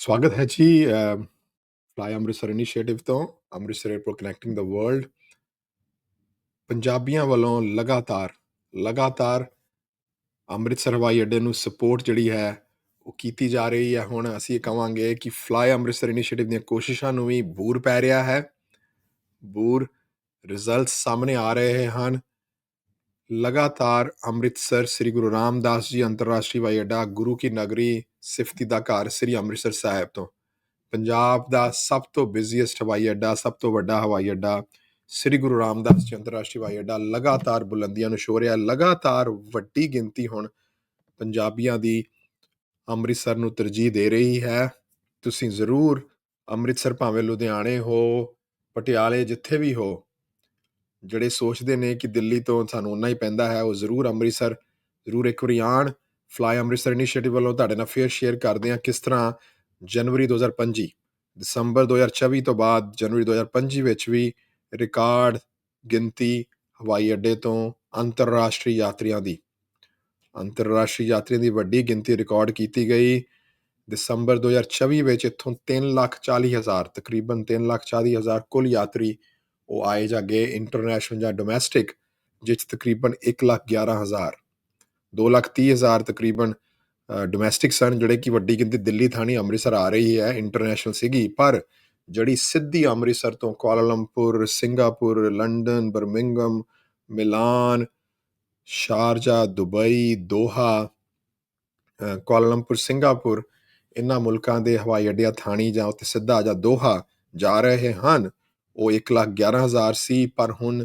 ਸਵਾਗਤ ਹੈ ਜੀ ਫਲਾਈ ਅੰਮ੍ਰਿਤਸਰ ਇਨੀਸ਼ੀਏਟਿਵ ਤੋਂ, ਅੰਮ੍ਰਿਤਸਰ 에ਅਰਪੋਰਟ ਕਨੈਕਟਿੰਗ ਦਾ ਵਰਲਡ ਪੰਜਾਬੀਆਂ ਵੱਲੋਂ ਲਗਾਤਾਰ ਲਗਾਤਾਰ ਅੰਮ੍ਰਿਤਸਰ ਹਵਾਈ ਅੱਡੇ ਨੂੰ ਸਪੋਰਟ ਜਿਹੜੀ ਹੈ, ਉਹ ਕੀਤੀ ਜਾ ਰਹੀ ਹੈ। ਹੁਣ ਅਸੀਂ ਇਹ ਕਵਾਂਗੇ ਕਿ ਫਲਾਈ ਅੰਮ੍ਰਿਤਸਰ ਇਨੀਸ਼ੀਏਟਿਵ ਦੀਆਂ ਕੋਸ਼ਿਸ਼ਾਂ ਨੂੰ ਵੀ ਬੂਰ ਪੈ ਰਿਹਾ ਹੈ। ਬੂਰ ਰਿਜ਼ਲਟਸ ਸਾਹਮਣੇ ਆ ਰਹੇ ਹਨ। ਲਗਾਤਾਰ ਅੰਮ੍ਰਿਤਸਰ ਸ੍ਰੀ ਗੁਰੂ ਰਾਮਦਾਸ ਜੀ ਅੰਤਰਰਾਸ਼ਟਰੀ ਹਵਾਈ ਅੱਡਾ, ਗੁਰੂ ਕੀ ਨਗਰੀ ਸਿਫਤੀ ਦਾ ਘਰ ਸ੍ਰੀ ਅੰਮ੍ਰਿਤਸਰ ਸਾਹਿਬ ਤੋਂ। ਪੰਜਾਬ ਦਾ ਸਭ ਤੋਂ ਬਿਜ਼ੀਐਸਟ ਹਵਾਈ ਅੱਡਾ, ਸਭ ਤੋਂ ਵੱਡਾ ਹਵਾਈ ਅੱਡਾ, ਸ੍ਰੀ ਗੁਰੂ ਰਾਮਦਾਸ ਜੀ ਅੰਤਰਰਾਸ਼ਟਰੀ ਹਵਾਈ ਅੱਡਾ ਲਗਾਤਾਰ ਬੁਲੰਦੀਆਂ ਨੂੰ ਛੋ ਰਿਹਾ, ਲਗਾਤਾਰ ਵੱਡੀ ਗਿਣਤੀ ਹੁਣ ਪੰਜਾਬੀਆਂ ਦੀ ਅੰਮ੍ਰਿਤਸਰ ਨੂੰ ਤਰਜੀਹ ਦੇ ਰਹੀ ਹੈ। ਤੁਸੀਂ ਜ਼ਰੂਰ ਅੰਮ੍ਰਿਤਸਰ ਭਾਵੇਂ ਲੁਧਿਆਣੇ ਹੋ, ਪਟਿਆਲੇ ਜਿੱਥੇ ਵੀ ਹੋ, ਜਿਹੜੇ ਸੋਚਦੇ ਨੇ ਕਿ ਦਿੱਲੀ ਤੋਂ ਸਾਨੂੰ ਉਨਾ ਹੀ ਪੈਂਦਾ ਹੈ, ਉਹ ਜ਼ਰੂਰ ਅੰਮ੍ਰਿਤਸਰ, ਜ਼ਰੂਰ ਇੱਕ ਵਾਰੀ ਆਣ ਫਲਾਈ ਅੰਮ੍ਰਿਤਸਰ ਇਨੀਸ਼ੀਏਟਿਵ ਵੱਲੋਂ ਤੁਹਾਡੇ ਨਾਲ ਫੇਅਰ ਸ਼ੇਅਰ ਕਰਦੇ ਹਾਂ ਕਿਸ ਤਰ੍ਹਾਂ ਜਨਵਰੀ 2025 ਦਸੰਬਰ 2024 ਤੋਂ ਬਾਅਦ ਜਨਵਰੀ 2025 ਵਿੱਚ ਵੀ ਰਿਕਾਰਡ ਗਿਣਤੀ ਹਵਾਈ ਅੱਡੇ ਤੋਂ ਅੰਤਰਰਾਸ਼ਟਰੀ ਯਾਤਰੀਆਂ ਦੀ। ਅੰਤਰਰਾਸ਼ਟਰੀ ਯਾਤਰੀਆਂ ਦੀ ਵੱਡੀ ਗਿਣਤੀ ਰਿਕਾਰਡ ਕੀਤੀ ਗਈ। ਦਸੰਬਰ 2024 ਵਿੱਚ ਇੱਥੋਂ 340000 ਤਕਰੀਬਨ 340000 ਕੁੱਲ ਯਾਤਰੀ ਉਹ ਆਏ ਜਾਂ ਗਏ ਇੰਟਰਨੈਸ਼ਨਲ ਜਾਂ ਡੋਮੈਸਟਿਕ ਜਿਸ ਤਕਰੀਬਨ 111000 230000 ਤਕਰੀਬਨ ਡੋਮੈਸਟਿਕ ਸਨ, ਜਿਹੜੇ ਕਿ ਵੱਡੀ ਗਿਣਤੀ ਦਿੱਲੀ, ਥਾਣੀ, ਅੰਮ੍ਰਿਤਸਰ ਆ ਰਹੀ ਹੈ ਇੰਟਰਨੈਸ਼ਨਲ ਸੀਗੀ। ਪਰ ਜਿਹੜੀ ਸਿੱਧੀ ਅੰਮ੍ਰਿਤਸਰ ਤੋਂ Kuala Lumpur Singapore, London Birmingham Milan, Sharjah, Dubai, Doha Kuala Lumpur Singapore ਇਹਨਾਂ ਮੁਲਕਾਂ ਦੇ ਹਵਾਈ ਅੱਡਿਆਂ, ਥਾਣੀ ਜਾਂ ਉੱਤੇ ਸਿੱਧਾ ਜਾਂ ਦੋਹਾ ਜਾ ਰਹੇ ਹਨ, ਉਹ 111000 ਸੀ। ਪਰ ਹੁਣ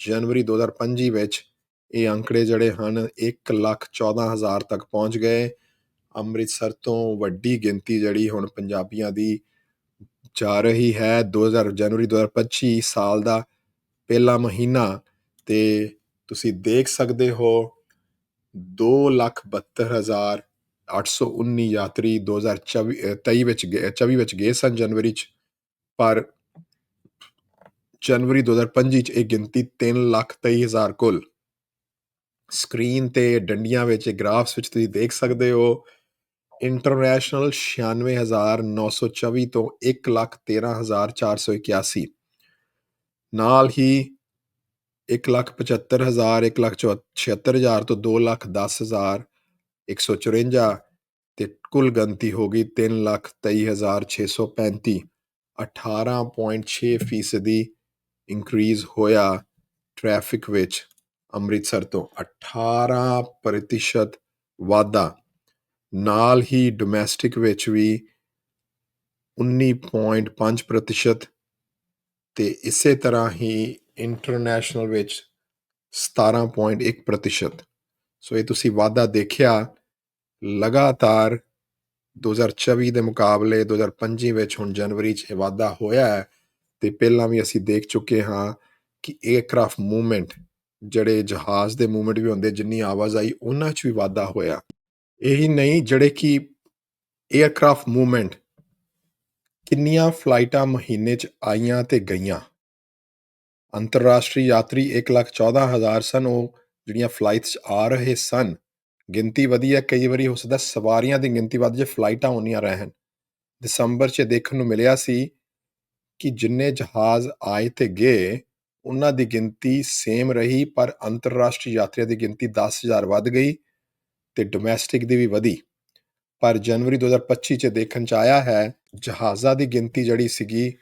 ਜਨਵਰੀ 2025 ਵਿੱਚ ਇਹ ਅੰਕੜੇ ਜਿਹੜੇ ਹਨ 114000 ਤੱਕ ਪਹੁੰਚ ਗਏ। ਅੰਮ੍ਰਿਤਸਰ ਤੋਂ ਵੱਡੀ ਗਿਣਤੀ ਜਿਹੜੀ ਹੁਣ ਪੰਜਾਬੀਆਂ ਦੀ ਜਾ ਰਹੀ ਹੈ। 2000 ਜਨਵਰੀ 2025 ਸਾਲ ਦਾ ਪਹਿਲਾ ਮਹੀਨਾ ਤੇ ਤੁਸੀਂ ਦੇਖ ਸਕਦੇ ਹੋ 272819 ਯਾਤਰੀ 2024 ਵਿੱਚ 24 ਵਿੱਚ ਗਏ ਸਨ ਜਨਵਰੀ ਚ। ਪਰ ਜਨਵਰੀ 2025 ਚ ਇਹ ਗਿਣਤੀ 323000 ਕੁੱਲ ਸਕਰੀਨ ਤੇ ਡੰਡੀਆਂ ਵਿੱਚ, ਗ੍ਰਾਫਸ ਵਿੱਚ ਤੁਸੀਂ ਦੇਖ ਸਕਦੇ ਹੋ। ਇੰਟਰਨੈਸ਼ਨਲ 96924 ਤੋਂ 113481 ਨਾਲ ਹੀ 175000 176000 ਤੋਂ 210154 ਤੇ ਕੁੱਲ ਗੰਤੀ ਹੋ ਗਈ 323635 18.6 ਫੀਸਦੀ ਇਨਕਰੀਜ਼ ਹੋਇਆ ਟ੍ਰੈਫਿਕ ਵਿੱਚ। ਅੰਮ੍ਰਿਤਸਰ ਤੋਂ 18% ਵਾਧਾ। ਨਾਲ ਹੀ ਡੋਮੈਸਟਿਕ ਵਿੱਚ ਵੀ 19.5% ਤੇ ਇਸੇ ਤਰ੍ਹਾਂ ਹੀ ਇੰਟਰਨੈਸ਼ਨਲ ਵਿੱਚ 17.1% ਸੋ ਇਹ ਤੁਸੀਂ ਵਾਧਾ ਦੇਖਿਆ, ਲਗਾਤਾਰ 2024 ਦੇ ਮੁਕਾਬਲੇ 2025 ਵਿੱਚ ਹੁਣ ਜਨਵਰੀ 'ਚ ਇਹ ਵਾਧਾ ਹੋਇਆ ਹੈ ਤੇ ਪਹਿਲਾਂ ਵੀ ਅਸੀਂ ਦੇਖ ਚੁੱਕੇ ਹਾਂ ਕਿ 에ਅਰਕ੍ਰਾਫਟ ਮੂਵਮੈਂਟ ਜਿਹੜੇ ਜਹਾਜ਼ ਦੇ ਮੂਵਮੈਂਟ ਵੀ ਹੁੰਦੇ, ਜਿੰਨੀ ਆਵਾਜ਼ ਆਈ, ਉਹਨਾਂ 'ਚ ਵੀ ਵਾਧਾ ਹੋਇਆ। ਇਹੀ ਨਹੀਂ, ਜਿਹੜੇ ਕਿ 에ਅਰਕ੍ਰਾਫਟ ਮੂਵਮੈਂਟ ਕਿੰਨੀਆਂ ਫਲਾਈਟਾਂ ਮਹੀਨੇ 'ਚ ਆਈਆਂ ਤੇ ਗਈਆਂ। ਅੰਤਰਰਾਸ਼ਟਰੀ ਯਾਤਰੀ 114000 ਸਨ, ਉਹ ਜਿਹੜੀਆਂ ਫਲਾਈਟਸ ਆ ਰਹੇ ਸਨ। ਗਿਣਤੀ ਵਧੀ ਹੈ ਕਈ ਵਾਰੀ ਹੋ ਸਕਦਾ ਸਵਾਰੀਆਂ ਦੀ ਗਿਣਤੀ ਵੱਧ ਜੇ ਫਲਾਈਟਾਂ ਹੋਣੀਆਂ ਰਹਿਣ। ਦਸੰਬਰ 'ਚ ਦੇਖਣ ਨੂੰ ਮਿਲਿਆ ਸੀ ਕਿ ਜਿੰਨੇ ਜਹਾਜ਼ ਆਏ ਤੇ ਗਏ ਉਹਨਾਂ ਦੀ ਗਿਣਤੀ ਸੇਮ ਰਹੀ, ਪਰ ਅੰਤਰਰਾਸ਼ਟਰੀ ਯਾਤਰੀਆਂ ਦੀ ਗਿਣਤੀ 10000 ਵੱਧ ਗਈ ਤੇ ਡੋਮੈਸਟਿਕ ਦੀ ਵੀ ਵਧੀ। ਪਰ ਜਨਵਰੀ 2025 ਚ ਦੇਖਣ ਚ ਆਇਆ ਹੈ, ਜਹਾਜ਼ਾਂ ਦੀ ਗਿਣਤੀ ਜਿਹੜੀ ਸੀਗੀ,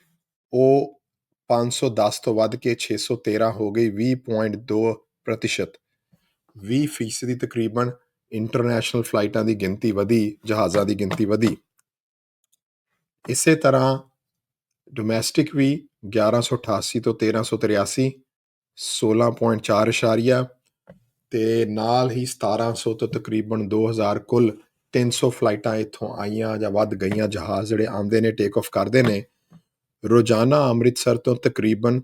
ਉਹ 510 ਤੋਂ ਵੱਧ ਕੇ 613 ਹੋ ਗਈ 20.2% 20% ਦੀ ਤਕਰੀਬਨ ਇੰਟਰਨੈਸ਼ਨਲ ਫਲਾਈਟਾਂ ਦੀ ਗਿਣਤੀ ਵਧੀ, ਜਹਾਜ਼ਾਂ ਦੀ ਗਿਣਤੀ ਵਧੀ। ਇਸੇ ਤਰ੍ਹਾਂ ਡੋਮੈਸਟਿਕ ਵੀ 1188 ਤੋਂ 1383 16.4 ਇਸ਼ਾਰੀਆ ਤੇ ਨਾਲ ਹੀ 1700 ਤੋਂ ਤਕਰੀਬਨ 2000 ਕੁੱਲ 300 ਫਲਾਈਟਾਂ ਇੱਥੋਂ ਆਈਆਂ ਜਾਂ ਵੱਧ ਗਈਆਂ ਜਹਾਜ਼ ਜਿਹੜੇ ਆਉਂਦੇ ਨੇ ਟੇਕ ਆਫ ਕਰਦੇ ਨੇ। ਰੋਜ਼ਾਨਾ ਅੰਮ੍ਰਿਤਸਰ ਤੋਂ ਤਕਰੀਬਨ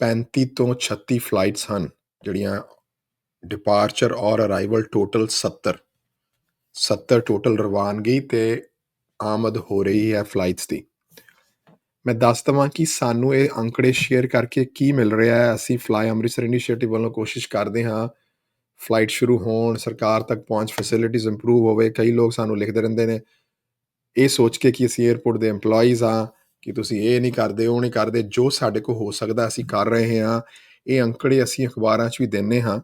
35 ਤੋਂ 36 ਫਲਾਈਟਸ ਹਨ, ਜਿਹੜੀਆਂ ਡਿਪਾਰਚਰ ਔਰ ਅਰਾਈਵਲ ਟੋਟਲ 70 70 ਟੋਟਲ ਰਵਾਨਗੀ ਤੇ ਆਮਦ ਹੋ ਰਹੀ ਹੈ ਫਲਾਈਟਸ ਦੀ। ਮੈਂ ਦੱਸ ਦੇਵਾਂ ਕਿ ਸਾਨੂੰ ਇਹ ਅੰਕੜੇ ਸ਼ੇਅਰ ਕਰਕੇ ਕੀ ਮਿਲ ਰਿਹਾ ਹੈ। ਅਸੀਂ ਫਲਾਈ ਅੰਮ੍ਰਿਤਸਰ ਇਨੀਸ਼ੀਏਟਿਵ ਵੱਲੋਂ ਕੋਸ਼ਿਸ਼ ਕਰਦੇ ਹਾਂ। ਫਲਾਈਟ ਸ਼ੁਰੂ ਹੋਣ, ਸਰਕਾਰ ਤੱਕ ਪਹੁੰਚ ਫੈਸਿਲਿਟੀਜ਼ ਇੰਪਰੂਵ ਹੋਵੇ, ਕਈ ਲੋਕ ਸਾਨੂੰ ਲਿਖਦੇ ਰਹਿੰਦੇ ਨੇ। ਇਹ ਸੋਚ ਕੇ ਕਿ ਅਸੀਂ 에어ਪੋਰਟ ਦੇ EMPLOYEES ਆ ਕਿ ਤੁਸੀਂ ਇਹ ਨਹੀਂ ਕਰਦੇ, ਉਹ ਨਹੀਂ ਕਰਦੇ, ਜੋ ਸਾਡੇ ਕੋਲ ਹੋ ਸਕਦਾ ਅਸੀਂ ਕਰ ਰਹੇ ਹਾਂ। ਇਹ ਅੰਕੜੇ ਅਸੀਂ ਅਖਬਾਰਾਂ 'ਚ ਵੀ ਦਿੰਨੇ ਹਾਂ।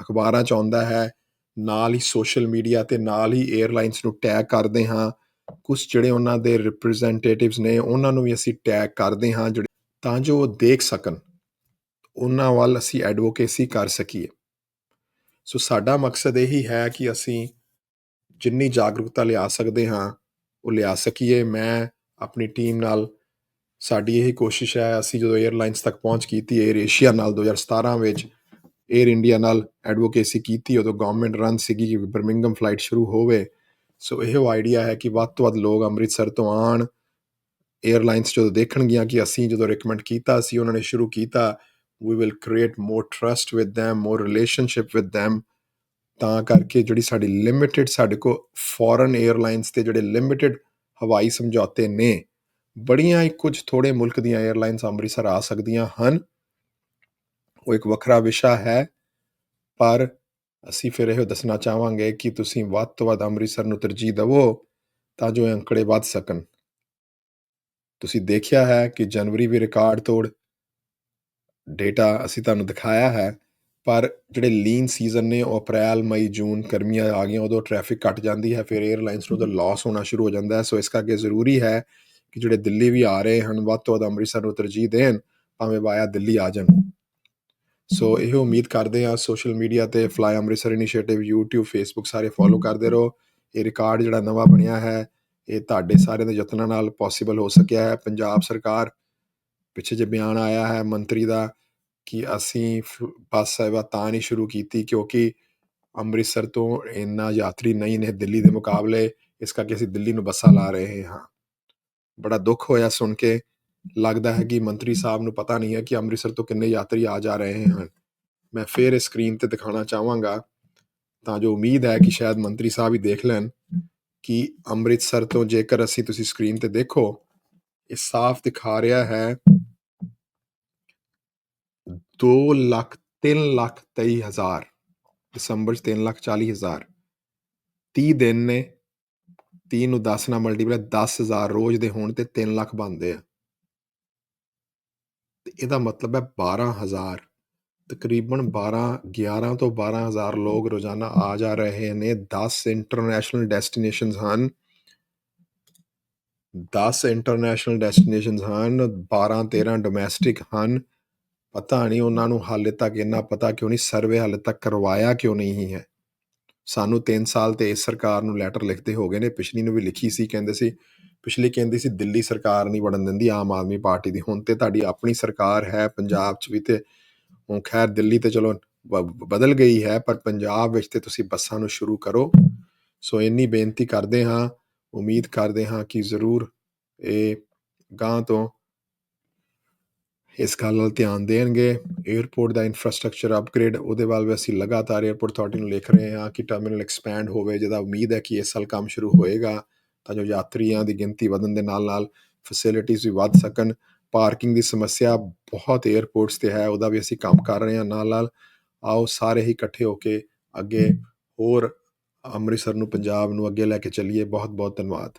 ਅਖਬਾਰਾਂ 'ਚ ਆਉਂਦਾ ਹੈ, ਨਾਲ ਹੀ ਸੋਸ਼ਲ ਮੀਡੀਆ ਤੇ ਨਾਲ ਹੀ 에ਅਰਲਾਈਨਸ ਨੂੰ ਟੈਗ ਕਰਦੇ ਹਾਂ। ਕੁਝ ਜਿਹੜੇ ਉਹਨਾਂ ਦੇ ਰਿਪਰੈਜ਼ੈਂਟੇਟਿਵਸ ਨੇ, ਉਹਨਾਂ ਨੂੰ ਵੀ ਅਸੀਂ ਟੈਗ ਕਰਦੇ ਹਾਂ ਜਿਹੜੇ ਤਾਂ ਜੋ ਉਹ ਦੇਖ ਸਕਣ। ਉਹਨਾਂ ਵੱਲ ਅਸੀਂ ਐਡਵੋਕੇਸੀ ਕਰ ਸਕੀਏ। ਸੋ ਸਾਡਾ ਮਕਸਦ ਇਹੀ ਹੈ ਕਿ ਅਸੀਂ ਜਿੰਨੀ ਜਾਗਰੂਕਤਾ ਲਿਆ ਸਕਦੇ ਹਾਂ, ਉਹ ਲਿਆ ਸਕੀਏ। ਮੈਂ ਆਪਣੀ ਟੀਮ ਨਾਲ ਸਾਡੀ ਇਹ ਕੋਸ਼ਿਸ਼ ਹੈ, ਅਸੀਂ ਜਦੋਂ 에ਅਰਲਾਈਨਸ ਤੱਕ ਪਹੁੰਚ ਕੀਤੀ 에ਅਰ ਏਸ਼ੀਆ ਨਾਲ 2017 ਵਿੱਚ 에ਅਰ ਇੰਡੀਆ ਨਾਲ ਐਡਵੋਕੇਸੀ ਕੀਤੀ, ਉਦੋਂ ਗਵਰਨਮੈਂਟ ਰਨ ਸੀਗੀ ਕਿ ਬਰਮਿੰਗਮ ਫਲਾਈਟ ਸ਼ੁਰੂ ਹੋਵੇ। ਸੋ ਇਹੋ ਆਈਡੀਆ ਹੈ ਕਿ ਵੱਧ ਤੋਂ ਵੱਧ ਲੋਕ ਅੰਮ੍ਰਿਤਸਰ ਤੋਂ ਆਣ 에ਅਰਲਾਈਨਸ ਜਦੋਂ ਦੇਖਣਗੀਆਂ ਕਿ ਅਸੀਂ ਜਦੋਂ ਰეკਮੈਂਡ ਕੀਤਾ ਸੀ ਉਹਨਾਂ ਨੇ ਸ਼ੁਰੂ ਕੀਤਾ, we will create more trust with them, more relationship with them ਤਾਂ ਕਰਕੇ ਜਿਹੜੀ ਸਾਡੀ ਲਿਮਿਟਿਡ ਸਾਡੇ ਕੋ ਫੋਰਨ 에ਅਰਲਾਈਨਸ ਤੇ ਜਿਹੜੇ ਲਿਮਿਟਿਡ ਹਵਾਈ ਸਮਝੌਤੇ ਨੇ, ਬੜੀਆਂ ਹੀ ਕੁਝ ਥੋੜੇ ਮੁਲਕ ਦੀਆਂ 에ਅਰਲਾਈਨਸ ਅੰਮ੍ਰਿਤਸਰ ਆ ਸਕਦੀਆਂ ਹਨ। ਉਹ ਇੱਕ ਵੱਖਰਾ ਵਿਸ਼ਾ ਹੈ, ਪਰ ਅਸੀਂ ਫਿਰ ਇਹੋ ਦੱਸਣਾ ਚਾਹਵਾਂਗੇ ਕਿ ਤੁਸੀਂ ਵੱਧ ਤੋਂ ਵੱਧ ਅੰਮ੍ਰਿਤਸਰ ਨੂੰ ਤਰਜੀਹ ਦਿਵੋ ਤਾਂ ਜੋ ਇਹ ਅੰਕੜੇ ਵੱਧ ਸਕਣ। ਤੁਸੀਂ ਦੇਖਿਆ ਹੈ ਕਿ ਜਨਵਰੀ ਵੀ ਰਿਕਾਰਡ ਤੋੜ। ਡੇਟਾ ਅਸੀਂ ਤੁਹਾਨੂੰ ਦਿਖਾਇਆ ਹੈ, ਪਰ ਜਿਹੜੇ ਲੀਨ ਸੀਜ਼ਨ ਨੇ ਉਹ ਅਪ੍ਰੈਲ, ਮਈ, ਜੂਨ ਗਰਮੀਆਂ ਆ ਗਈਆਂ, ਉਦੋਂ ਟ੍ਰੈਫਿਕ ਘਟ ਜਾਂਦੀ ਹੈ, ਫਿਰ 에ਅਰਲਾਈਨਸ ਨੂੰ ਤਾਂ ਲਾਸ ਹੋਣਾ ਸ਼ੁਰੂ ਹੋ ਜਾਂਦਾ ਹੈ। ਸੋ ਇਸ ਕਰਕੇ ਜ਼ਰੂਰੀ ਹੈ ਕਿ ਜਿਹੜੇ ਦਿੱਲੀ ਵੀ ਆ ਰਹੇ ਹਨ, ਵੱਧ ਤੋਂ ਵੱਧ ਅੰਮ੍ਰਿਤਸਰ ਨੂੰ ਤਰਜੀਹ ਦੇਣ, ਭਾਵੇਂ ਵਾਇਆ ਦਿੱਲੀ ਆ ਜਾਣ। ਸੋ ਇਹ ਉਮੀਦ ਕਰਦੇ ਹਾਂ ਸੋਸ਼ਲ ਮੀਡੀਆ ਤੇ fly Amritsar initiative YouTube Facebook ਸਾਰੇ ਫੋਲੋ ਕਰਦੇ ਰਹੋ। ਇਹ ਰਿਕਾਰਡ ਜਿਹੜਾ ਨਵਾਂ ਬਣਿਆ ਹੈ ਇਹ ਤੁਹਾਡੇ ਸਾਰਿਆਂ ਦੇ ਯਤਨਾਂ ਨਾਲ ਪੋਸੀਬਲ ਹੋ ਸਕਿਆ ਹੈ। ਪੰਜਾਬ ਸਰਕਾਰ ਪਿੱਛੇ ਜੇ ਬਿਆਨ ਆਇਆ ਹੈ ਮੰਤਰੀ ਦਾ ਕਿ ਅਸੀਂ ਬੱਸ ਸੇਵਾ ਤਾਂ ਨਹੀਂ ਸ਼ੁਰੂ ਕੀਤੀ ਕਿਉਂਕਿ ਅੰਮ੍ਰਿਤਸਰ ਤੋਂ ਇੰਨਾ ਯਾਤਰੀ ਨਹੀਂ ਨੇ ਦਿੱਲੀ ਦੇ ਮੁਕਾਬਲੇ ਇਸ ਕਰਕੇ ਅਸੀਂ ਦਿੱਲੀ ਨੂੰ ਬੱਸਾਂ ਲਾ ਰਹੇ ਹਾਂ। ਬੜਾ ਦੁੱਖ ਹੋਇਆ ਸੁਣ ਕੇ ਲੱਗਦਾ ਹੈ ਕਿ ਮੰਤਰੀ ਸਾਹਿਬ ਨੂੰ ਪਤਾ ਨਹੀਂ ਹੈ ਕਿ ਅੰਮ੍ਰਿਤਸਰ ਤੋਂ ਕਿੰਨੇ ਯਾਤਰੀ ਆ ਜਾ ਰਹੇ ਹਨ। ਮੈਂ ਫੇਰ ਸਕਰੀਨ ਤੇ ਦਿਖਾਉਣਾ ਚਾਹਾਂਗਾ। ਤਾਂ ਜੋ ਉਮੀਦ ਹੈ ਕਿ ਸ਼ਾਇਦ ਮੰਤਰੀ ਸਾਹਿਬ ਹੀ ਦੇਖ ਲੈਣ ਕਿ ਅੰਮ੍ਰਿਤਸਰ ਤੋਂ ਜੇਕਰ ਅਸੀਂ ਤੁਸੀਂ ਸਕਰੀਨ ਤੇ ਦੇਖੋ, ਇਹ ਸਾਫ਼ ਦਿਖਾ ਰਿਹਾ ਹੈ। 2 ਲੱਖ 3 ਲੱਖ 23 ਹਜ਼ਾਰ, ਦਸੰਬਰ ਚ 3 ਲੱਖ 40 ਹਜ਼ਾਰ। 30 ਦਿਨ ਨੇ 30 ਨੂੰ 10 ਨਾਲ ਮਲਟੀਪਲਾਈ 10000 ਰੋਜ਼ ਦੇ ਹੋਣ ਤੇ 3 ਲੱਖ ਬਣਦੇ ਆ। ਤੇ ਇਹਦਾ ਮਤਲਬ ਹੈ 12000 ਤਕਰੀਬਨ 12 11 ਤੋਂ 12000 ਲੋਕ ਰੋਜ਼ਾਨਾ ਆ ਜਾ ਰਹੇ ਨੇ। 10 ਇੰਟਰਨੈਸ਼ਨਲ ਡੈਸਟੀਨੇਸ਼ਨਸ ਹਨ। 10 ਇੰਟਰਨੈਸ਼ਨਲ ਡੈਸਟੀਨੇਸ਼ਨਸ ਹਨ। 12 13 ਡੋਮੈਸਟਿਕ ਹਨ। ਪਤਾ ਨਹੀਂ ਉਹਨਾਂ ਨੂੰ ਹਾਲੇ ਤੱਕ ਇੰਨਾ ਪਤਾ ਕਿਉਂ ਨਹੀਂ ਸਰਵੇ ਹਾਲੇ ਤੱਕ ਕਰਵਾਇਆ ਕਿਉਂ ਨਹੀਂ ਹੈ। ਸਾਨੂੰ 3 ਸਾਲ ਤੇ ਇਸ ਸਰਕਾਰ ਨੂੰ ਲੈਟਰ ਲਿਖਦੇ ਹੋ ਗਏ ਨੇ। ਪਿਛਲੀ ਨੂੰ ਵੀ ਲਿਖੀ ਸੀ, ਕਹਿੰਦੇ ਸੀ ਪਿਛਲੀ ਕਹਿੰਦੀ ਸੀ ਦਿੱਲੀ ਸਰਕਾਰ ਨਹੀਂ ਵੜਨ ਦਿੰਦੀ, ਆਮ ਆਦਮੀ ਪਾਰਟੀ ਦੀ। ਹੁਣ ਤੇ ਤੁਹਾਡੀ ਆਪਣੀ ਸਰਕਾਰ ਹੈ ਪੰਜਾਬ 'ਚ ਵੀ ਤੇ ਹੁਣ ਖੈਰ ਦਿੱਲੀ ਤੇ ਚਲੋ ਬ- ਬਦਲ ਗਈ ਹੈ, ਪਰ ਪੰਜਾਬ ਵਿੱਚ ਤੇ ਤੁਸੀਂ ਬੱਸਾਂ ਨੂੰ ਸ਼ੁਰੂ ਕਰੋ। ਸੋ ਇੰਨੀ ਬੇਨਤੀ ਕਰਦੇ ਹਾਂ, ਉਮੀਦ ਕਰਦੇ ਹਾਂ ਕਿ ਜ਼ਰੂਰ ਇਹ ਗਾਂ ਤੋਂ ਇਸ ਗੱਲ ਨਾਲ ਧਿਆਨ ਦੇਣਗੇ। 에ਅਰਪੋਰਟ ਦਾ ਇਨਫਰਾਸਟ੍ਰਕਚਰ ਅਪਗ੍ਰੇਡ ਉਹਦੇ ਵੱਲ ਵੀ ਅਸੀਂ ਲਗਾਤਾਰ 에ਅਰਪੋਰਟ ਅਥਾਰਟੀ ਨੂੰ ਲਿਖ ਰਹੇ ਹਾਂ ਕਿ ਟਰਮੀਨਲ ਐਕਸਪੈਂਡ ਹੋਵੇ, ਜਿਹਦਾ ਉਮੀਦ ਹੈ ਕਿ ਇਸ ਸਾਲ ਕੰਮ ਸ਼ੁਰੂ ਹੋਏਗਾ। ਤਾਂ ਜੋ ਯਾਤਰੀਆਂ ਦੀ ਗਿਣਤੀ ਵਧਣ ਦੇ ਨਾਲ ਨਾਲ ਫੈਸਿਲਿਟੀਆਂ ਵੀ ਵੱਧ ਸਕਣ। ਪਾਰਕਿੰਗ ਦੀ ਸਮੱਸਿਆ ਬਹੁਤ 에ਅਰਪੋਰਟਸ ਤੇ ਹੈ, ਉਹਦਾ ਵੀ ਅਸੀਂ ਕੰਮ ਕਰ ਰਹੇ ਹਾਂ ਨਾਲ ਨਾਲ ਆਓ ਸਾਰੇ ਹੀ ਇਕੱਠੇ ਹੋ ਕੇ ਅੱਗੇ ਹੋਰ ਅੰਮ੍ਰਿਤਸਰ ਨੂੰ, ਪੰਜਾਬ ਨੂੰ ਅੱਗੇ ਲੈ ਕੇ ਚੱਲੀਏ। ਬਹੁਤ ਬਹੁਤ ਧੰਨਵਾਦ।